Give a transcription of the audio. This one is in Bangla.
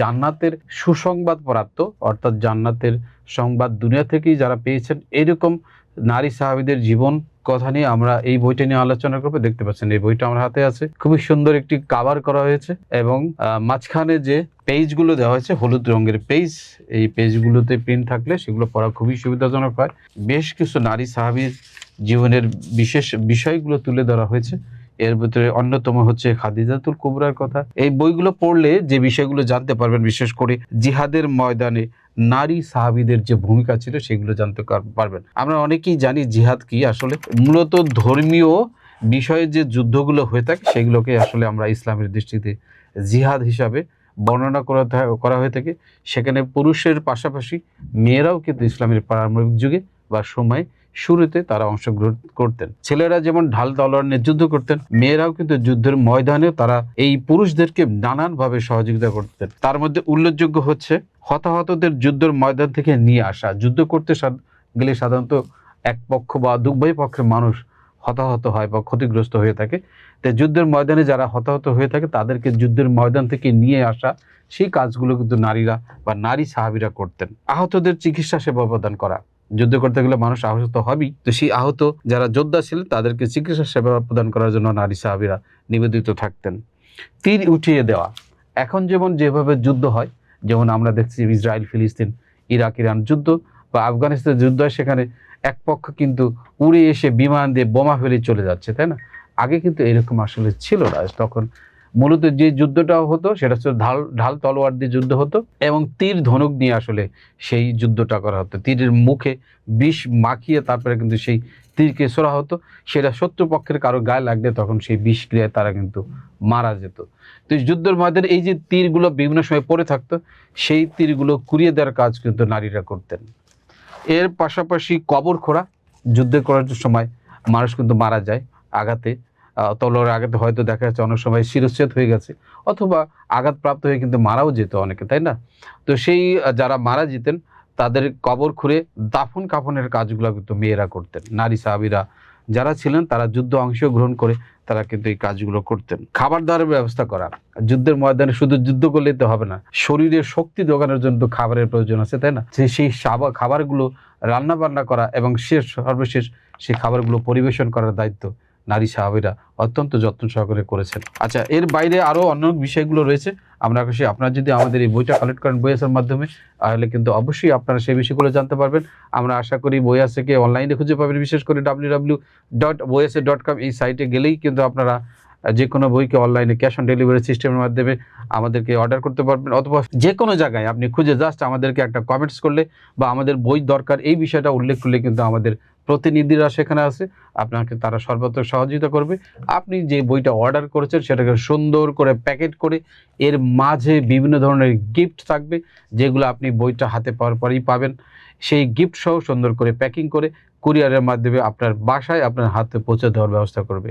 জান্নাতের সুসংবাদ প্রাপ্ত, অর্থাৎ জান্নাতের সংবাদ দুনিয়া থেকেই যারা পেয়েছেন, এরকম নারী সাহাবীদের জীবন কথা নিয়ে আমরা এই বইটা নিয়ে আলোচনা করব। দেখতে পাচ্ছেন, এই বইটা আমার হাতে আছে। খুবই সুন্দর একটি কাভার করা হয়েছে এবং মাঝখানে যে পেজগুলো দেওয়া হয়েছে, হলুদ রঙের পেজ এই পেজগুলোতে প্রিন্ট থাকলে সেগুলো পড়া খুবই সুবিধাজনক হয়। বেশ কিছু নারী সাহাবীর জীবনের বিশেষ বিষয়গুলো তুলে ধরা হয়েছে। এর ভিতরে অন্যতম হচ্ছে খাদিজাতুল কুবরার কথা। এই বইগুলো পড়লে যে বিষয়গুলো জানতে পারবেন, বিশেষ করে জিহাদের ময়দানে নারী সাহাবিদের যে ভূমিকা ছিল সেগুলো জানতে পারবেন। আমরা অনেকেই জানি জিহাদ কি, আসলে মূলত ধর্মীয় বিষয়ে যে যুদ্ধগুলো হয়ে থাকে সেগুলোকে আসলে আমরা ইসলামের দৃষ্টিতে জিহাদ হিসাবে বর্ণনা করা করা হয়ে থাকে। সেখানে পুরুষের পাশাপাশি মেয়েরাও কিন্তু ইসলামের প্রারম্ভিক যুগে বা সময় শুরুতে তারা অংশগ্রহণ করতেন। ছেলেরা যেমন ঢাল তলোয়ার যুদ্ধ করতেন, মেয়েরাও কিন্তু যুদ্ধের ময়দানেও তারা এই পুরুষদেরকে নানানভাবে সহযোগিতা করতেন। তার মধ্যে উল্লেখযোগ্য হচ্ছে, হতাহতদের যুদ্ধের ময়দান থেকে নিয়ে আসা। যুদ্ধ করতে গেলে সাধারণত এক পক্ষ বা দুভয় পক্ষের মানুষ হতাহত হয় বা ক্ষতিগ্রস্ত হয়ে থাকে। তো যুদ্ধের ময়দানে যারা হতাহত হয়ে থাকে, তাদেরকে যুদ্ধের ময়দান থেকে নিয়ে আসা, সেই কাজগুলো কিন্তু নারীরা বা নারী সাহাবীরা করতেন। আহতদের চিকিৎসা সেবা প্রদান করা। যুদ্ধ করতে গেলে মানুষ আহত হবেই। তো সেই আহত যারা যোদ্ধা ছিলেন তাদেরকে চিকিৎসা সেবা প্রদান করার জন্য নারী সাহাবীরা নিবেদিত থাকতেন। তীর উঠিয়ে দেওয়া। এখন যেমন যেভাবে যুদ্ধ হয়, যেমন আমরা দেখছি ইসরায়েল, ফিলিস্তিন, ইরাক, ইরান যুদ্ধ বা আফগানিস্তান যুদ্ধ হয়, সেখানে এক পক্ষ কিন্তু উড়ে এসে বিমান দিয়ে বোমা ফেলে চলে যাচ্ছে, তাই না? আগে কিন্তু এরকম আসলে ছিল না। তখন মূলত যে যুদ্ধটা হতো, সেটা হচ্ছে ঢাল ঢাল তলোয়ার দিয়ে যুদ্ধ হতো এবং তীর ধনুক নিয়ে আসলে সেই যুদ্ধটা করা হতো। তীরের মুখে বিষ মাখিয়ে তারপরে কিন্তু সেই তীরকে ছোড়া হতো। সেটা শত্রুপক্ষের কারও গায়ে লাগলে তখন সেই বিষ ক্রিয়ায় তারা কিন্তু মারা যেত। তো যুদ্ধের ময়দানে এই যে তীরগুলো বিভিন্ন সময় পড়ে থাকতো, সেই তীরগুলো কুড়িয়ে দেওয়ার কাজ কিন্তু নারীরা করতেন। এর পাশাপাশি কবর খোঁড়া যুদ্ধ করার সময় মানুষ কিন্তু মারা যায় আঘাতে। তলোয়ার আঘাতে হয়তো দেখা যাচ্ছে অনেক সময় শিরচ্ছেদ হয়ে গেছে, অথবা আঘাতপ্রাপ্ত হয়ে কিন্তু মারাও যেত অনেকে, তাই না? তো সেই যারা মারা যেতেন, তাদের কবর খুঁড়ে দাফন কাফনের কাজগুলো কিন্তু মেয়েরা করতেন। নারী সাহাবীরা যারা ছিলেন, তারা যুদ্ধ অংশগ্রহণ করে তারা কিন্তু এই কাজগুলো করতেন। খাবার দাবারের ব্যবস্থা করা, যুদ্ধের ময়দানে শুধু যুদ্ধ করলেই তো হবে না, শরীরে শক্তি যোগানোর জন্য তো খাবারের প্রয়োজন আছে, তাই না? সেই খাবারগুলো রান্না বান্না করা এবং শেষ, সর্বশেষ সেই খাবারগুলো পরিবেশন করার দায়িত্ব নারী সাহাবেরা অত্যন্ত যত্ন সহকারে করেছেন। আচ্ছা এর বাইরে আরও অন্য বিষয়গুলো রয়েছে। আমরা খুশি আপনারা যদি আমাদের এই বইটা কালেক্ট করেন বইয়াসের মাধ্যমে, তাহলে কিন্তু অবশ্যই আপনারা সেই বিষয়গুলো জানতে পারবেন। আমরা আশা করি বইয়াসকে অনলাইনে খুঁজে পাবেন, বিশেষ করে ডাব্লিউ ডাব্লিউ ডট বইয়াসে ডট কম এই সাইটে গেলেই কিন্তু আপনারা যে কোনো বইকে অনলাইনে ক্যাশ অন ডেলিভারি সিস্টেমের মাধ্যমে আমাদেরকে অর্ডার করতে পারবেন, অথবা যে কোনো জায়গায় আপনি খুঁজে জাস্ট আমাদেরকে একটা কমেন্টস করলে বা আমাদের বই দরকার, এই বিষয়টা উল্লেখ করলে কিন্তু আমাদের প্রতিনিধিরা সেখানে আছে। আপনাকে তারা সর্বত্র সহযোগিতা করবে। আপনি যে বইটা অর্ডার করেছেন, সেটাকে সুন্দর করে প্যাকেট করে এর মাঝে বিভিন্ন ধরনের গিফট থাকবে, যেগুলো আপনি বইটা হাতে পাওয়ার পরেই পাবেন। সেই গিফট সহ সুন্দর করে প্যাকিং করে কুরিয়ারের মাধ্যমে আপনার বাসায়, আপনার হাতে পৌঁছে দেওয়ার ব্যবস্থা করবে।